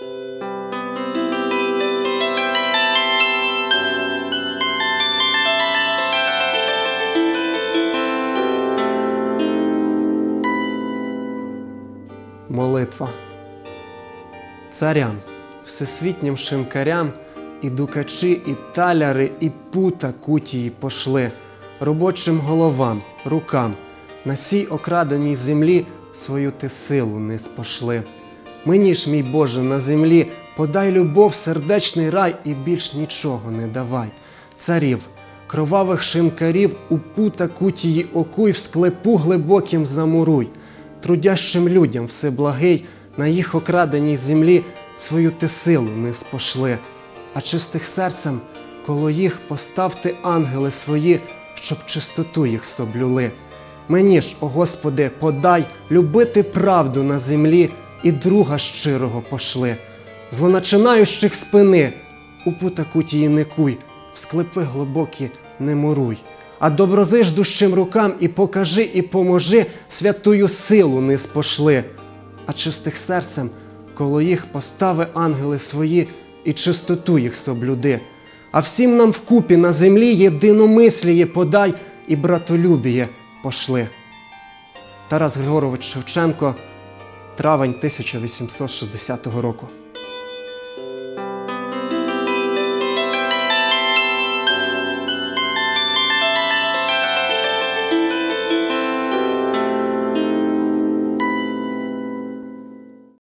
Молитва. Царям, всесвітнім шинкарям, і дукачі, і таляри, і пута кутії пошли, робочим головам, рукам, на сій окраденій землі свою ти силу не спошли. Мені ж, мій Боже, на землі подай любов, сердечний рай і більш нічого не давай. Царів, кровавих шинкарів у пута кутії окуй, в склепу глибоким замуруй трудящим людям всеблагий, на їх окраденій землі свою ти силу не спошли, а чистих серцем коло їх поставте ангели свої, щоб чистоту їх соблюли. Мені ж, о Господи, подай любити правду на землі і друга щирого пошли. Злоначинаючих спини, у пута кутії не куй, в склепи глибокі не муруй. А доброзиждущим рукам і покажи, і поможи, святую силу не спошли. А чистих серцем коло їх постави ангели свої, і чистоту їх соблюди. А всім нам вкупі на землі єдиномисліє подай і братолюбіє пошли. Тарас Григорович Шевченко, травень 1860 року.